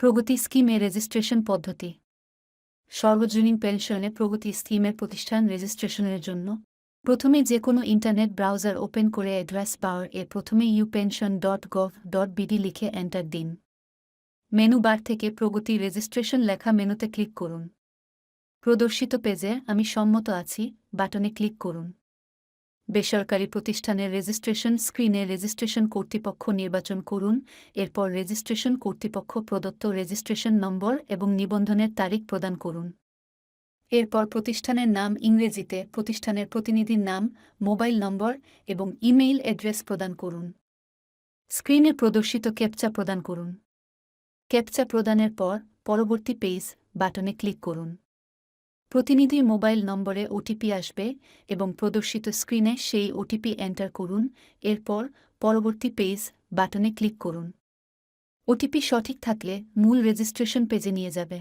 প্রগতি স্কিমে রেজিস্ট্রেশন পদ্ধতি। সর্বজনীন পেনশনে প্রগতি স্কিমের প্রতিষ্ঠান রেজিস্ট্রেশনের জন্য প্রথমে যে কোনো ইন্টারনেট ব্রাউজার ওপেন করে অ্যাড্রেস বার এ প্রথমে U pension dot gov dot BD লিখে এন্টার দিন। মেনু বার থেকে প্রগতি রেজিস্ট্রেশন লেখা মেনুতে ক্লিক করুন। প্রদর্শিত পেজে আমি সম্মত আছি, বাটনে ক্লিক করুন। বেসরকারি প্রতিষ্ঠানের রেজিস্ট্রেশন স্ক্রিনে রেজিস্ট্রেশন কর্তৃপক্ষ নির্বাচন করুন, এরপর রেজিস্ট্রেশন কর্তৃপক্ষ প্রদত্ত রেজিস্ট্রেশন নম্বর এবং নিবন্ধনের তারিখ প্রদান করুন। এরপর প্রতিষ্ঠানের নাম ইংরেজিতে, প্রতিষ্ঠানের প্রতিনিধির নাম, মোবাইল নম্বর এবং ইমেইল অ্যাড্রেস প্রদান করুন। স্ক্রিনে প্রদর্শিত ক্যাপচা প্রদান করুন। ক্যাপচা প্রদানের পর পরবর্তী পেজ বাটনে ক্লিক করুন। প্রতিনিধির মোবাইল নম্বরে ওটিপি আসবে এবং প্রদর্শিত স্ক্রিনে সেই ওটিপি এন্টার করুন, এরপর পরবর্তী পেজ বাটনে ক্লিক করুন। ওটিপি সঠিক থাকলে মূল রেজিস্ট্রেশন পেজে নিয়ে যাবে।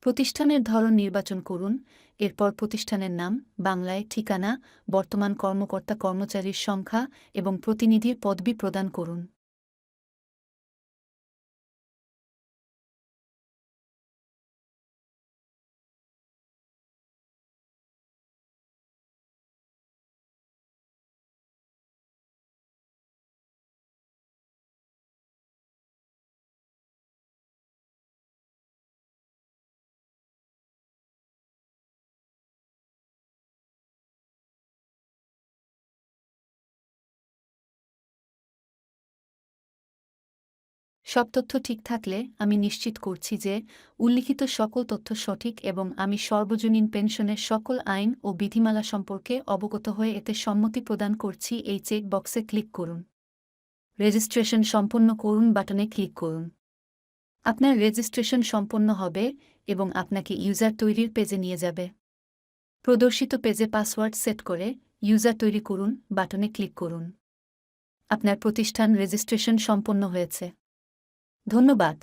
প্রতিষ্ঠানের ধরন নির্বাচন করুন, এরপর প্রতিষ্ঠানের নাম, বাংলায় ঠিকানা, বর্তমান কর্মকর্তা কর্মচারীর সংখ্যা এবং প্রতিনিধির পদবি প্রদান করুন। সব তথ্য ঠিক থাকলে আমি নিশ্চিত করছি যে উল্লিখিত সকল তথ্য সঠিক এবং আমি সর্বজনীন পেনশনের সকল আইন ও বিধিমালা সম্পর্কে অবগত হয়ে এতে সম্মতি প্রদান করছি এই চেক বক্সে ক্লিক করুন। রেজিস্ট্রেশন সম্পন্ন করুন বাটনে ক্লিক করুন। আপনার রেজিস্ট্রেশন সম্পন্ন হবে এবং আপনাকে ইউজার তৈরির পেজে নিয়ে যাবে। প্রদর্শিত পেজে পাসওয়ার্ড সেট করে ইউজার তৈরি করুন বাটনে ক্লিক করুন। আপনার প্রতিষ্ঠান রেজিস্ট্রেশন সম্পন্ন হয়েছে। ধন্যবাদ।